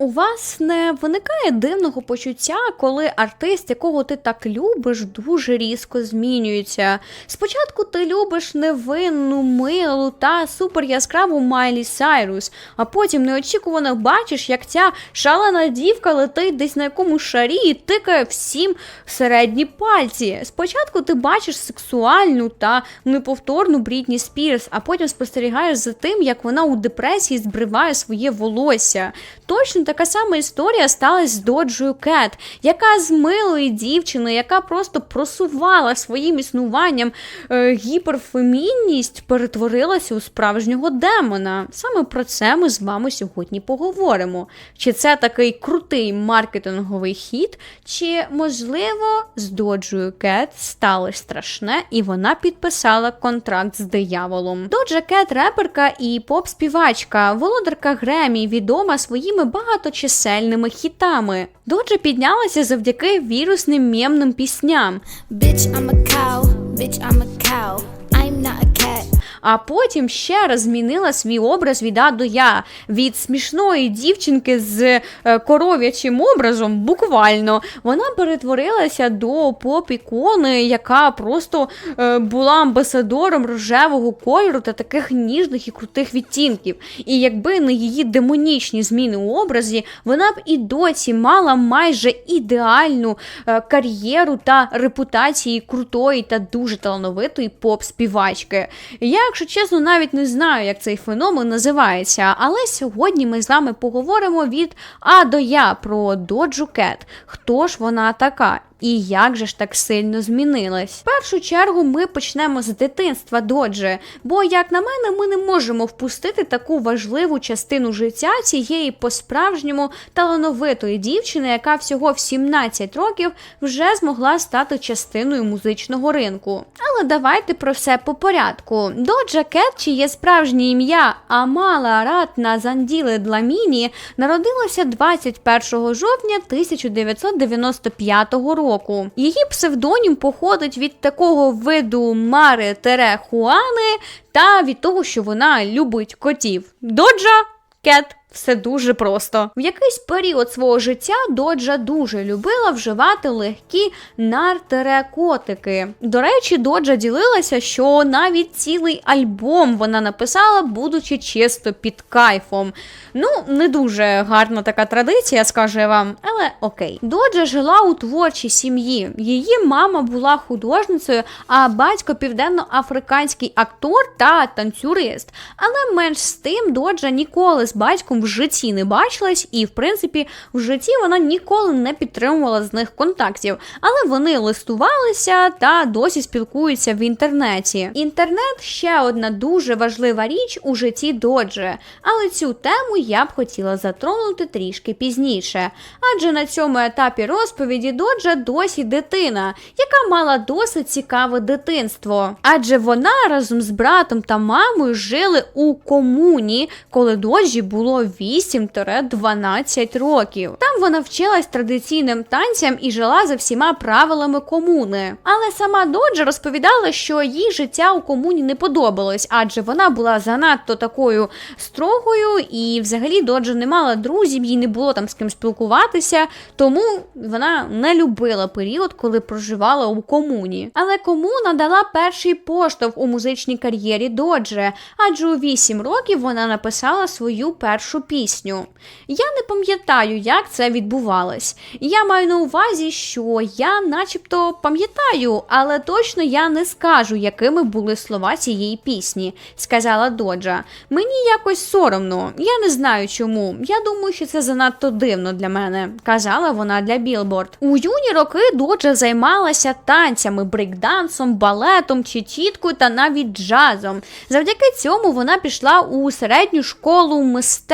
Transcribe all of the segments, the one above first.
У вас не виникає дивного почуття, коли артист, якого ти так любиш, дуже різко змінюється. Спочатку ти любиш невинну, милу та супер яскраву Майлі Сайрус, а потім неочікувано бачиш, як ця шалена дівка летить десь на якомусь шарі і тикає всім середні пальці. Спочатку ти бачиш сексуальну та неповторну Брітні Спірс, а потім спостерігаєш за тим, як вона у депресії збриває своє волосся. Точно така сама історія сталася з Доджою Кет, яка з милої дівчини, яка просто просувала своїм існуванням е, гіперфемінність, перетворилася у справжнього демона. Саме про це ми з вами сьогодні поговоримо. Чи це такий крутий маркетинговий хід, чи можливо з Доджою Кет сталося страшне, і вона підписала контракт з дияволом. Доджа Кет реперка і поп-співачка, володарка Гремі, відома своїми багаточисельними хітами. Доджа піднялася завдяки вірусним мємним пісням. Bitch, I'm a cow. Bitch, I'm a cow. I'm not a. А потім ще раз змінила свій образ від А до Я від смішної дівчинки з е, коров'ячим образом, буквально вона перетворилася до поп-ікони, яка просто е, була амбасадором рожевого кольору та таких ніжних і крутих відтінків. І якби не її демонічні зміни у образі, вона б і досі мала майже ідеальну е, кар'єру та репутації крутої та дуже талановитої поп-співачки. Я, якщо чесно, навіть не знаю, як цей феномен називається, але сьогодні ми з вами поговоримо від А до Я про Доджу Кет. Хто ж вона така? І як же ж так сильно змінилась? В першу чергу ми почнемо з дитинства Доджі, бо, як на мене, ми не можемо впустити таку важливу частину життя цієї по-справжньому талановитої дівчини, яка всього в 17 років вже змогла стати частиною музичного ринку. Але давайте про все по порядку. Доджа Кет, чиє справжнє ім'я Амала Ратна Занділе Дламіні, народилася 21 жовтня 1995 року. Її псевдонім походить від такого виду Мари Тере Хуани та від того, що вона любить котів. Доджа Кет. Все дуже просто. В якийсь період свого життя Доджа дуже любила вживати легкі нартерекотики. До речі, Доджа ділилася, що навіть цілий альбом вона написала, будучи чисто під кайфом. Ну, не дуже гарна така традиція, скажу я вам, але окей. Доджа жила у творчій сім'ї. Її мама була художницею, а батько південно-африканський актор та танцюрист. Але менш з тим, Доджа ніколи з батьком в житті не бачилась, і, в принципі, в житті вона ніколи не підтримувала з них контактів. Але вони листувалися та досі спілкуються в інтернеті. Інтернет ще одна дуже важлива річ у житті Доджі, але цю тему я б хотіла затронути трішки пізніше. Адже на цьому етапі розповіді Доджа досі дитина, яка мала досить цікаве дитинство. Адже вона разом з братом та мамою жили у комуні, коли Доджі було 8-12 років. Там вона вчилась традиційним танцям і жила за всіма правилами комуни. Але сама Доджа розповідала, що їй життя у комуні не подобалось, адже вона була занадто такою строгою, і взагалі Доджа не мала друзів, їй не було там з ким спілкуватися, тому вона не любила період, коли проживала у комуні. Але комуна дала перший поштовх у музичній кар'єрі Доджі, адже у 8 років вона написала свою першу пісню. Я не пам'ятаю, як це відбувалось. Я маю на увазі, що я начебто пам'ятаю, але точно я не скажу, якими були слова цієї пісні, сказала Доджа. Мені якось соромно, я не знаю чому. Я думаю, що це занадто дивно для мене, казала вона для Білборд. У юні роки Доджа займалася танцями, брейкдансом, балетом, чечіткою та навіть джазом. Завдяки цьому вона пішла у середню школу мистецтв,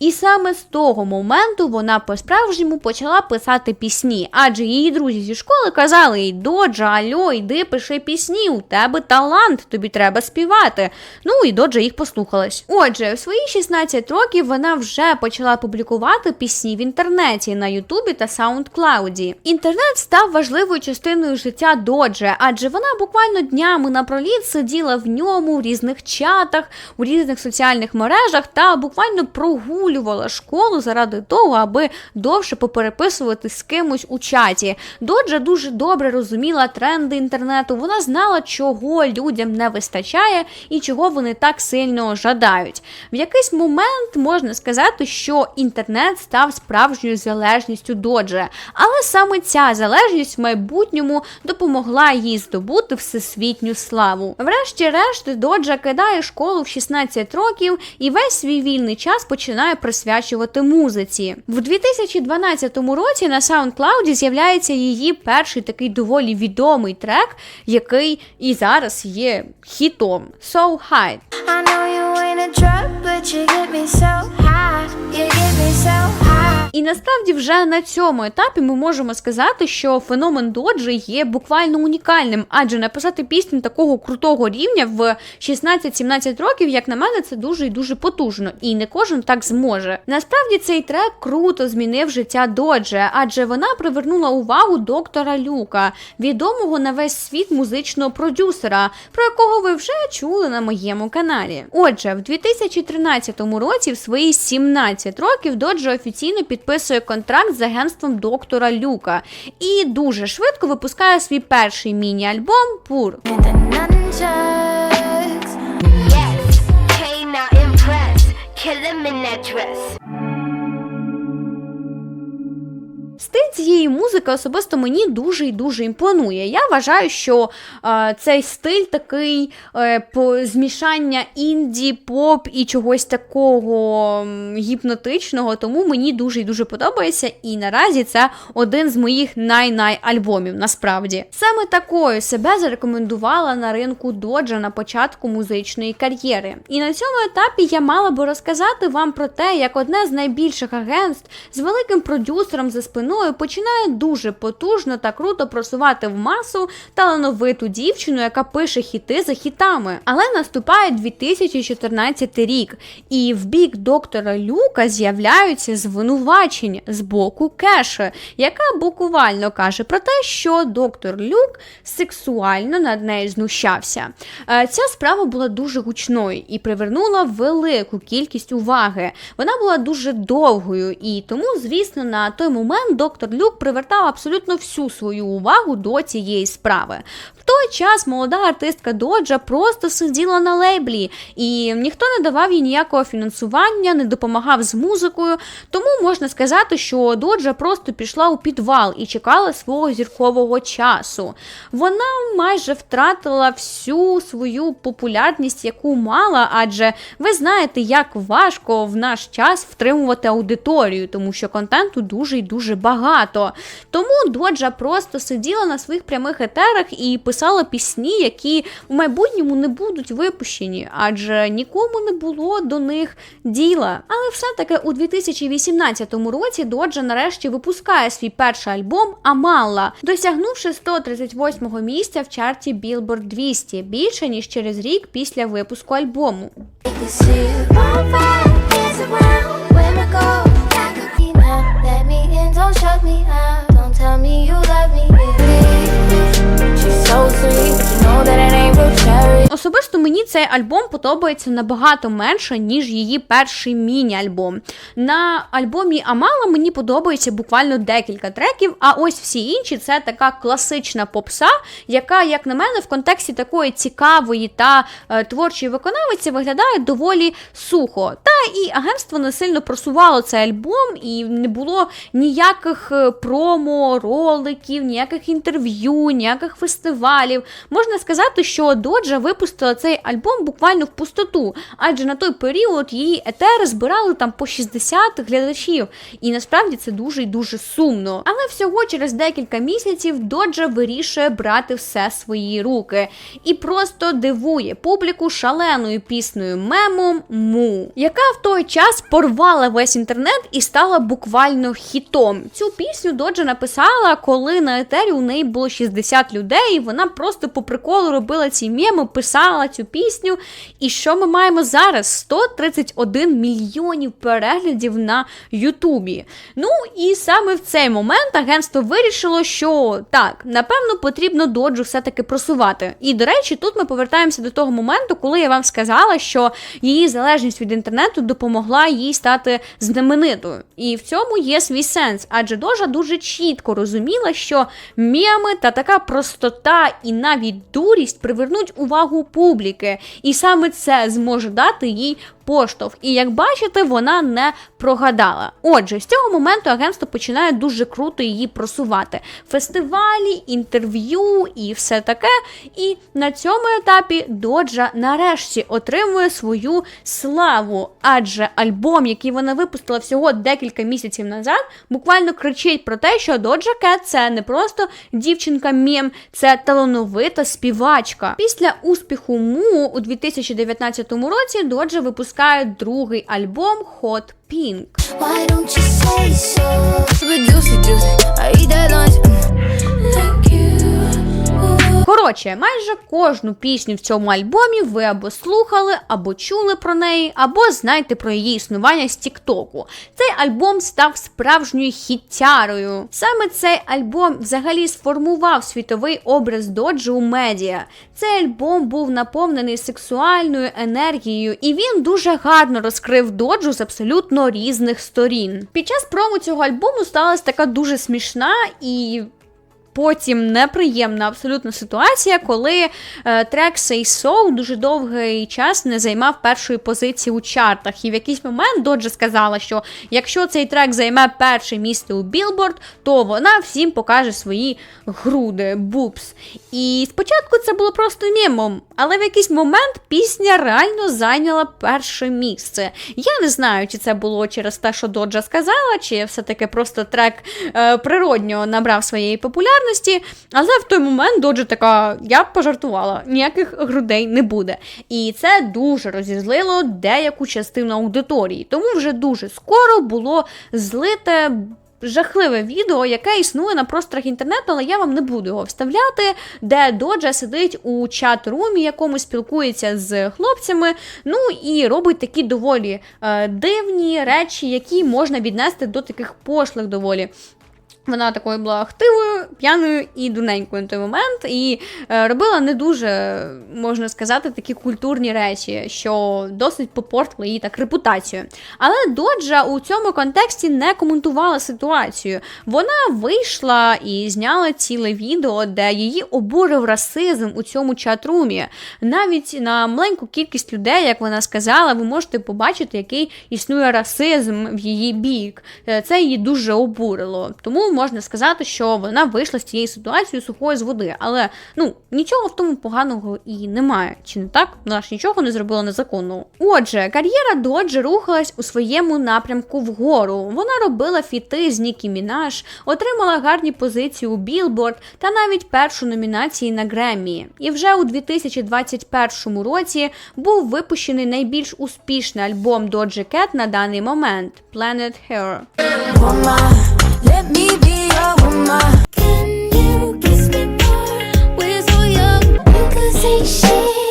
і саме з того моменту вона по-справжньому почала писати пісні, адже її друзі зі школи казали їй Доджа, альо, йди пиши пісні, у тебе талант, тобі треба співати. Ну і Доджа їх послухалась. Отже, в свої 16 років вона вже почала публікувати пісні в інтернеті на Ютубі та SoundCloud. Інтернет став важливою частиною життя Доджі, адже вона буквально днями напроліт сиділа в ньому в різних чатах, у різних соціальних мережах та буквально прогулювала прогулювала школу заради того, аби довше попереписувати з кимось у чаті. Доджа дуже добре розуміла тренди інтернету. Вона знала, чого людям не вистачає і чого вони так сильно жадають. В якийсь момент можна сказати, що інтернет став справжньою залежністю Доджа, але саме ця залежність в майбутньому допомогла їй здобути всесвітню славу. Врешті-решт, Доджа кидає школу в 16 років і весь свій вільний час починає присвячувати музиці. В 2012 році на SoundCloud з'являється її перший такий доволі відомий трек, який і зараз є хітом So High. I know you ain't a drug, but you get me so high. І насправді вже на цьому етапі ми можемо сказати, що феномен доджі є буквально унікальним, адже написати пісню такого крутого рівня в 16-17 років, як на мене, це дуже і дуже потужно, і не кожен так зможе. Насправді цей трек круто змінив життя Додже, адже вона привернула увагу доктора Люка, відомого на весь світ музичного продюсера, про якого ви вже чули на моєму каналі. Отже, в 2013 році, в свої 17 років, Доджо офіційно підписує контракт з агентством доктора Люка і дуже швидко випускає свій перший міні-альбом Пур. Yes, came Стиль цієї музики особисто мені дуже і дуже імпонує. Я вважаю, що е, цей стиль такий е, по змішання інді, поп і чогось такого гіпнотичного, тому мені дуже і дуже подобається. І наразі це один з моїх най-най альбомів. Насправді саме такою себе зарекомендувала на ринку доджа на початку музичної кар'єри. І на цьому етапі я мала би розказати вам про те, як одне з найбільших агентств з великим продюсером за спиною починає дуже потужно та круто просувати в масу талановиту дівчину, яка пише хіти за хітами. Але наступає 2014 рік, і в бік доктора Люка з'являються звинувачення з боку Кеші, яка буквально каже про те, що доктор Люк сексуально над нею знущався. Е, Ця справа була дуже гучною і привернула велику кількість уваги. Вона була дуже довгою, і тому, звісно, на той момент доктор Люк привертав абсолютно всю свою увагу до цієї справи. В той час молода артистка Доджа просто сиділа на лейблі, і ніхто не давав їй ніякого фінансування, не допомагав з музикою. Тому можна сказати, що Доджа просто пішла у підвал і чекала свого зіркового часу. Вона майже втратила всю свою популярність, яку мала, адже ви знаєте, як важко в наш час втримувати аудиторію, тому що контенту дуже і дуже багато. Тому Доджа просто сиділа на своїх прямих етерах і писала пісні, які в майбутньому не будуть випущені, адже нікому не було до них діла. Але все-таки у 2018 році Доджа нарешті випускає свій перший альбом Амалла, досягнувши 138 місця в чарті Billboard 200 більше ніж через рік після випуску альбому. closely. Особисто мені цей альбом подобається набагато менше, ніж її перший міні-альбом. На альбомі Амала мені подобається буквально декілька треків, а ось всі інші це така класична попса, яка, як на мене, в контексті такої цікавої та е, творчої виконавиці виглядає доволі сухо. Та і агентство не сильно просувало цей альбом, і не було ніяких е, промо, роликів, ніяких інтерв'ю, ніяких фестивалів. Можна сказати, що Доджа випустила цей альбом буквально в пустоту, адже на той період її етери збирали там по 60 глядачів. І насправді це дуже і дуже сумно. Але всього через декілька місяців Доджа вирішує брати все свої руки і просто дивує публіку шаленою піснею мемом Му, яка в той час порвала весь інтернет і стала буквально хітом. Цю пісню Доджа написала, коли на етері у неї було 60 людей, і вона просто по приколу робила ці меми, писала цю пісню. І що ми маємо зараз? 131 мільйонів переглядів на Ютубі. Ну і саме в цей момент агентство вирішило, що так, напевно, потрібно доджу все-таки просувати. І до речі, тут ми повертаємося до того моменту, коли я вам сказала, що її залежність від інтернету допомогла їй стати знаменитою. І в цьому є свій сенс, адже дожа дуже чітко розуміла, що меми та така простота і навіть дурість привернуть увагу публіки, і саме це зможе дати їй поштовх. І як бачите, вона не прогадала. Отже, з цього моменту агентство починає дуже круто її просувати. Фестивалі, інтерв'ю і все таке. І на цьому етапі Доджа нарешті отримує свою славу, адже альбом, який вона випустила всього декілька місяців назад, буквально кричить про те, що Доджа Кет це не просто дівчинка мєм, це талановита співачка. Після успіху Му у 2019 році Доджа випускає другий альбом Hot Pink. Why don't you say so? Коротше, майже кожну пісню в цьому альбомі ви або слухали, або чули про неї, або знаєте про її існування з Тіктоку. Цей альбом став справжньою хіттярою. Саме цей альбом взагалі сформував світовий образ доджі у медіа. Цей альбом був наповнений сексуальною енергією, і він дуже гарно розкрив доджу з абсолютно різних сторін. Під час прому цього альбому сталася така дуже смішна і Потім неприємна абсолютно ситуація, коли е, трек Say So дуже довгий час не займав першої позиції у чартах. І в якийсь момент Доджа сказала, що якщо цей трек займе перше місце у Billboard, то вона всім покаже свої груди, бупс. І спочатку це було просто мемом, але в якийсь момент пісня реально зайняла перше місце. Я не знаю, чи це було через те, що Доджа сказала, чи все-таки просто трек е, природньо набрав своєї популярності. Але в той момент Доджа така, я пожартувала, ніяких грудей не буде. І це дуже розізлило деяку частину аудиторії. Тому вже дуже скоро було злите. Жахливе відео, яке існує на просторах інтернету, але я вам не буду його вставляти, де Доджа сидить у чат-румі, якому спілкується з хлопцями, ну і робить такі доволі е, дивні речі, які можна віднести до таких пошлих доволі. Вона такою була хтивою, п'яною і дуненькою на той момент, і е, робила не дуже, можна сказати, такі культурні речі, що досить попортили її так репутацію. Але Доджа у цьому контексті не коментувала ситуацію. Вона вийшла і зняла ціле відео, де її обурив расизм у цьому чат-румі. Навіть на маленьку кількість людей, як вона сказала, ви можете побачити, який існує расизм в її бік. Е, Це її дуже обурило. Тому можна сказати, що вона вийшла з цієї ситуації сухої з води. Але ну нічого в тому поганого і немає. Чи не так? Вона ж нічого не зробила незаконного. Отже, кар'єра Доджі рухалась у своєму напрямку вгору. Вона робила фіти з Нікі Мінаш, отримала гарні позиції у Billboard та навіть першу номінацію на Греммі. І вже у 2021 році був випущений найбільш успішний альбом Доджі Cat на даний момент Planet Her. Can you kiss me more? Your conversation?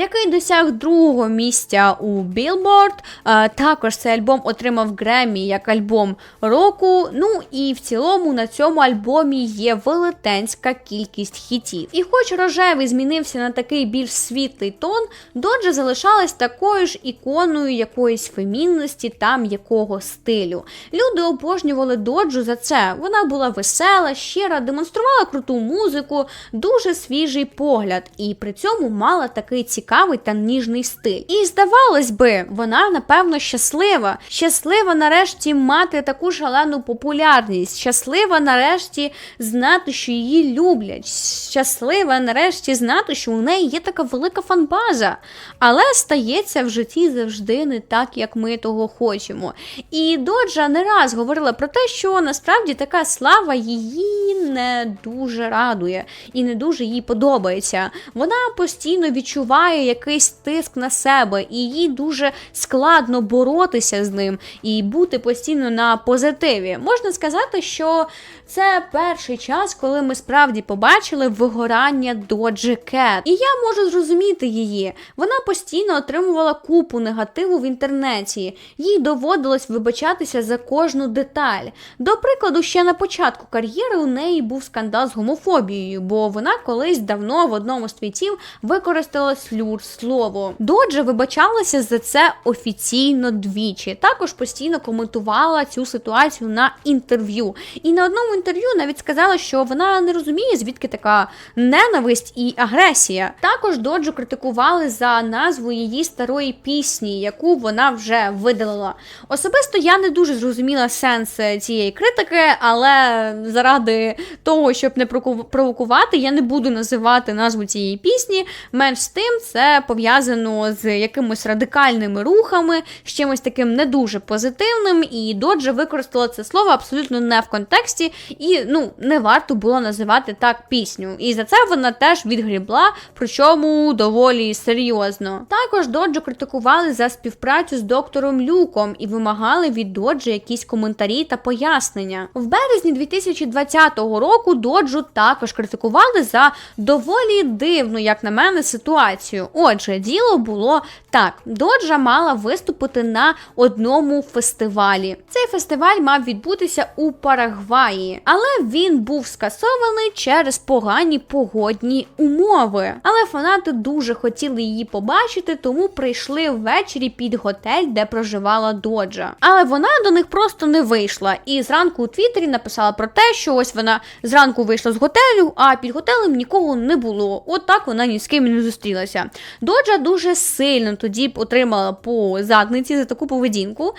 Який досяг другого місця у Billboard. Е, Також цей альбом отримав Греммі як альбом року. Ну і в цілому на цьому альбомі є велетенська кількість хітів. І хоч рожевий змінився на такий більш світлий тон, Доджа залишалась такою ж іконою якоїсь фемінності та м'якого стилю. Люди обожнювали Доджу за це. Вона була весела, щира, демонструвала круту музику, дуже свіжий погляд, і при цьому мала такий цікавий та ніжний стиль. І здавалось би, вона напевно щаслива. Щаслива нарешті мати таку шалену популярність. Щаслива нарешті знати, що її люблять. Щаслива нарешті знати, що у неї є така велика фанбаза. Але стається в житті завжди не так, як ми того хочемо. І Доджа не раз говорила про те, що насправді така слава її не дуже радує і не дуже їй подобається. Вона постійно відчуває якийсь тиск на себе, і їй дуже складно боротися з ним і бути постійно на позитиві. Можна сказати, що це перший час, коли ми справді побачили вигорання Доджі Кет. І я можу зрозуміти її. Вона постійно отримувала купу негативу в інтернеті. Їй доводилось вибачатися за кожну деталь. До прикладу, ще на початку кар'єри у неї був скандал з гомофобією, бо вона колись давно в одному з твітів використала слюр слово. Доджа вибачалася за це офіційно двічі. Також постійно коментувала цю ситуацію на інтерв'ю. І на одному інтерв'ю навіть сказала, що вона не розуміє, звідки така ненависть і агресія. Також Доджу критикували за назву її старої пісні, яку вона вже видалила. Особисто я не дуже зрозуміла сенс е, цієї критики, але заради того, щоб не провокувати, я не буду називати назву цієї пісні. Менш з тим, це пов'язано з якимось радикальними рухами, з чимось таким не дуже позитивним. І Доджа використала це слово абсолютно не в контексті, і ну не варто було називати так пісню. І за це вона теж відгрібла, причому доволі серйозно. Також Доджу критикували за співпрацю з доктором Люком і вимагали від Доджі якісь коментарі та пояснення. В березні 2020 року Доджу також критикували за доволі дивну, як на мене, ситуацію. Отже, діло було так: Доджа мала виступити на одному фестивалі. Цей фестиваль мав відбутися у Парагваї, але він був скасований через погані погодні умови. Але фанати дуже хотіли її побачити, тому прийшли ввечері під готель, де проживала Доджа. Але вона до них просто не вийшла. І зранку у Твіттері написала про те, що ось вона зранку вийшла з готелю, а під готелем нікого не було. От так вона ні з ким не зустрілася. Доджа дуже сильно тоді отримала по задниці за таку поведінку,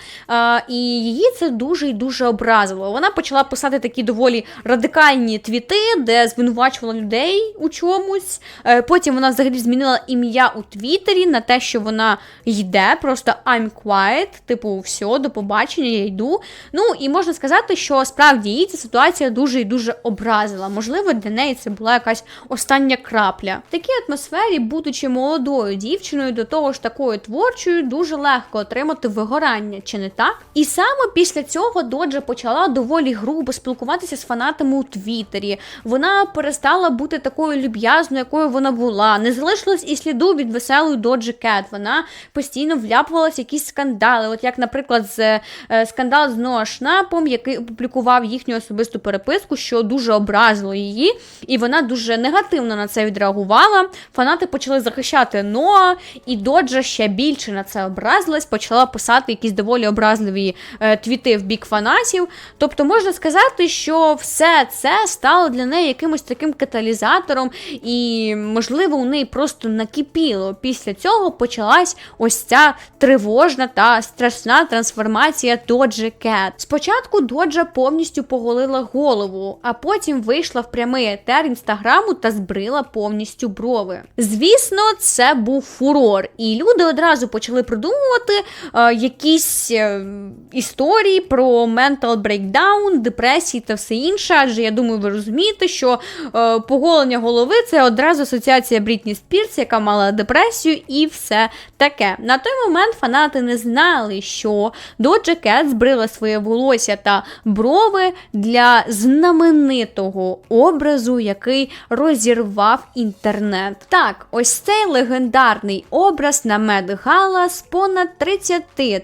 і її це дуже і дуже образило. Вона почала писати такі доволі радикальні твіти, де звинувачувала людей у чомусь. Е, Потім вона взагалі змінила ім'я у Твіттері на те, що вона йде, просто I'm quiet, типу, все, до побачення, я йду. Ну і можна сказати, що справді її ця ситуація дуже і дуже образила. Можливо, для неї це була якась остання крапля. В такій атмосфері, будучи молодою дівчиною, до того ж такою творчою, дуже легко отримати вигорання, чи не так? І саме після цього Доджа почала доволі грубо спілкуватися з фанатами у Твіттері. Вона перестала бути такою люб'язною, якою вона була. Не залишилось і сліду від веселої Доджі Кет. Вона постійно вляпувалася в якісь скандали. От як, наприклад, з е, скандал з Ноа Шнапом, який опублікував їхню особисту переписку, що дуже образило її, і вона дуже негативно на це відреагувала. Фанати почали захищати Ноа, і Доджа ще більше на це образилась, почала писати якісь доволі образливі е, твіти в бік фанатів. Тобто можна сказати, що все це стало для неї якимось таким каталізатором, і, можливо, у неї просто накипіло. Після цього почалась ось ця тривожна та страшна трансформація Доджі Кет. Спочатку Доджа повністю поголила голову, а потім вийшла в прямий етер інстаграму та збрила повністю брови. Звісно, це був фурор, і люди одразу почали придумувати е, якісь е, історії про ментал брейкдаун, депресії та все інше. Адже я думаю, ви розумієте, що е, поголення голови це одразу асоціація Брітні Спірс, яка мала депресію, і все таке. На той момент фанати не знали, що Доджа Кет збрила своє волосся та брови для знаменитого образу, який розірвав інтернет. Так, ось цей легендарний образ на Гала з понад 30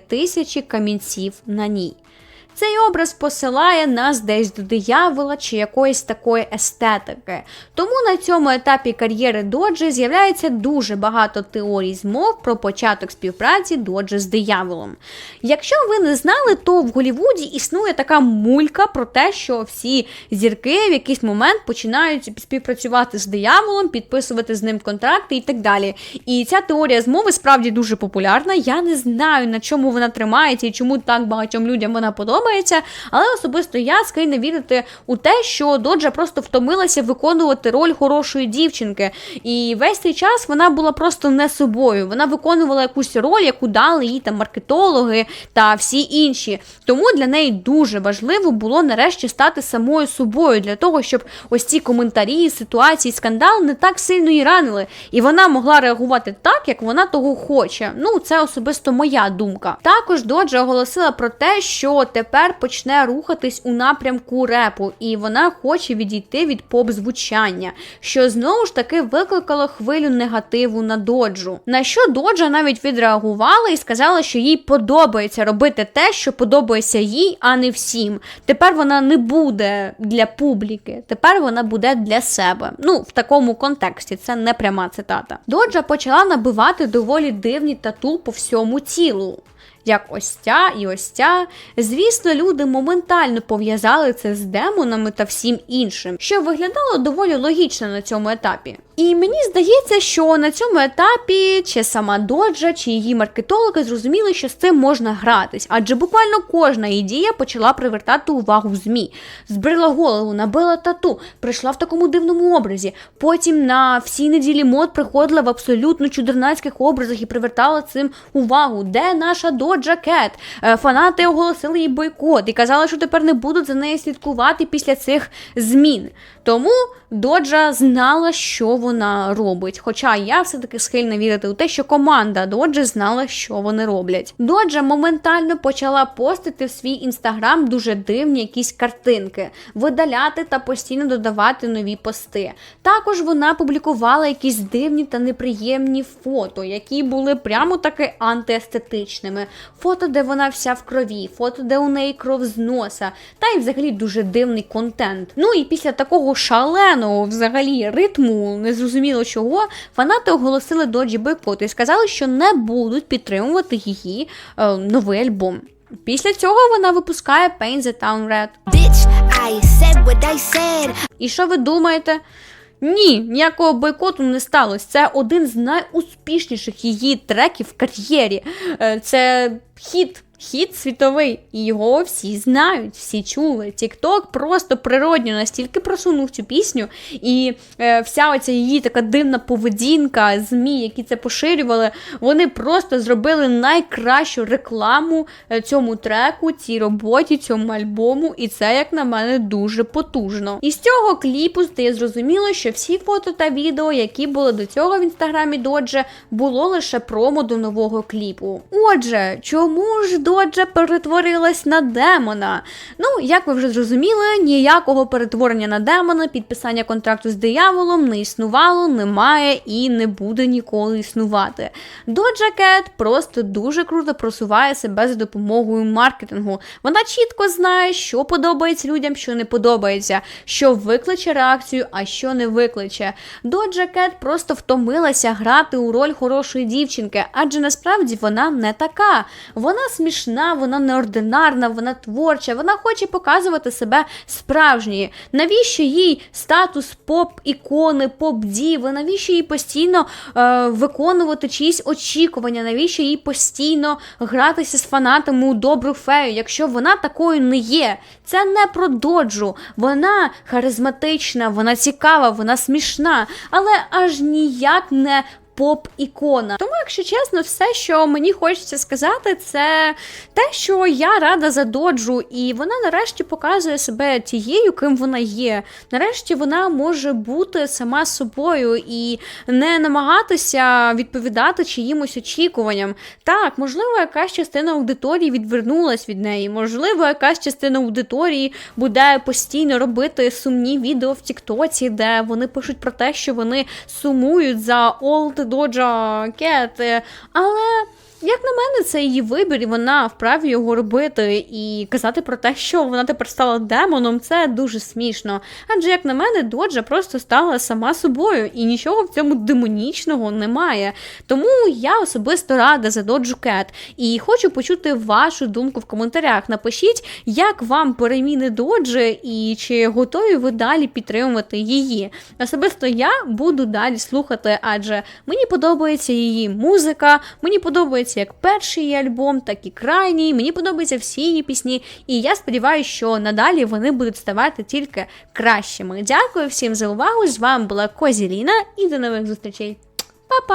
тисячі камінців на ній. Цей образ посилає нас десь до диявола чи якоїсь такої естетики. Тому на цьому етапі кар'єри Доджі з'являється дуже багато теорій змов про початок співпраці Доджі з дияволом. Якщо ви не знали, то в Голівуді існує така мулька про те, що всі зірки в якийсь момент починають співпрацювати з дияволом, підписувати з ним контракти і так далі. І ця теорія змови справді дуже популярна. Я не знаю, на чому вона тримається і чому так багатьом людям вона подобається. Подобається. Але особисто я схильна вірити у те, що Доджа просто втомилася виконувати роль хорошої дівчинки. І весь цей час вона була просто не собою. Вона виконувала якусь роль, яку дали їй там маркетологи та всі інші. Тому для неї дуже важливо було нарешті стати самою собою для того, щоб ось ці коментарі, ситуації, скандал не так сильно її ранили, і вона могла реагувати так, як вона того хоче. Ну, це особисто моя думка. Також Доджа оголосила про те, що тепер почне рухатись у напрямку репу, і вона хоче відійти від поп-звучання, що знову ж таки викликало хвилю негативу на доджу. На що Доджа навіть відреагувала і сказала, що їй подобається робити те, що подобається їй, а не всім. Тепер вона не буде для публіки, тепер вона буде для себе. Ну, в такому контексті, це не пряма цитата. Доджа почала набивати доволі дивні тату по всьому тілу. Як ось ця і ось ця. Звісно, люди моментально пов'язали це з демонами та всім іншим, що виглядало доволі логічно на цьому етапі. І мені здається, що на цьому етапі чи сама Доджа, чи її маркетологи зрозуміли, що з цим можна гратись, адже буквально кожна ідея почала привертати увагу ЗМІ. Збрила голову, набила тату, прийшла в такому дивному образі. Потім на всі неділі мод приходила в абсолютно чудернацьких образах і привертала цим увагу. Де наша Доджа Кет? Е, Фанати оголосили їй бойкот і казали, що тепер не будуть за нею слідкувати після цих змін. Тому Доджа знала, що вона робить. Хоча я все-таки схильна вірити у те, що команда Доджі знала, що вони роблять. Доджа моментально почала постити в свій інстаграм дуже дивні якісь картинки, видаляти та постійно додавати нові пости. Також вона публікувала якісь дивні та неприємні фото, які були прямо таки антиестетичними. Фото, де вона вся в крові, фото, де у неї кров з носа, та й взагалі дуже дивний контент. Ну і після такого шаленого взагалі ритму, незрозуміло чого, фанати оголосили доджі бойкот і сказали, що не будуть підтримувати її е, новий альбом. Після цього вона випускає Paint the Town Red. Bitch, I said what I said. І що ви думаєте? Ні, ніякого бойкоту не сталося. Це один з найуспішніших її треків в кар'єрі. Е, Це хіт. Хіт світовий, і його всі знають, всі чули. Тікток просто природньо настільки просунув цю пісню, і е, вся оця її така дивна поведінка, змі, які це поширювали, вони просто зробили найкращу рекламу е, цьому треку, цій роботі, цьому альбому, і це, як на мене, дуже потужно. І з цього кліпу стає зрозуміло, що всі фото та відео, які були до цього в інстаграмі Додже, було лише промо до нового кліпу. Отже, чому ж Доджа перетворилась на демона? Ну, як ви вже зрозуміли, ніякого перетворення на демона, підписання контракту з дияволом не існувало, немає і не буде ніколи існувати. Доджа Кет просто дуже круто просуває себе за допомогою маркетингу. Вона чітко знає, що подобається людям, що не подобається, що викличе реакцію, а що не викличе. Доджа Кет просто втомилася грати у роль хорошої дівчинки, адже насправді вона не така. Вона смішна, вона неординарна, вона творча, вона хоче показувати себе справжньою. Навіщо їй статус поп-ікони, поп-діви? Навіщо їй постійно е, виконувати чиїсь очікування? Навіщо їй постійно гратися з фанатами у добру фею, якщо вона такою не є? Це не про доджу. Вона харизматична, вона цікава, вона смішна, але аж ніяк не поп-ікона. Тому, якщо чесно, все, що мені хочеться сказати, це те, що я рада за доджу, і вона нарешті показує себе тією, ким вона є. Нарешті вона може бути сама собою і не намагатися відповідати чиїмось очікуванням. Так, можливо, якась частина аудиторії відвернулась від неї, можливо, якась частина аудиторії буде постійно робити сумні відео в Тіктоці, де вони пишуть про те, що вони сумують за Old Cat, е, але. Як на мене, це її вибір, і вона вправі його робити і казати про те, що вона тепер стала демоном, це дуже смішно. Адже, як на мене, Доджа просто стала сама собою, і нічого в цьому демонічного немає. Тому я особисто рада за Доджу Кет. І хочу почути вашу думку в коментарях. Напишіть, як вам переміни Доджі, і чи готові ви далі підтримувати її. Особисто я буду далі слухати, адже мені подобається її музика, мені подобається подобається як перший її альбом, так і крайній. Мені подобаються всі її пісні, і я сподіваюся, що надалі вони будуть ставати тільки кращими. Дякую всім за увагу! З вами була Козіліна і до нових зустрічей. Па-па!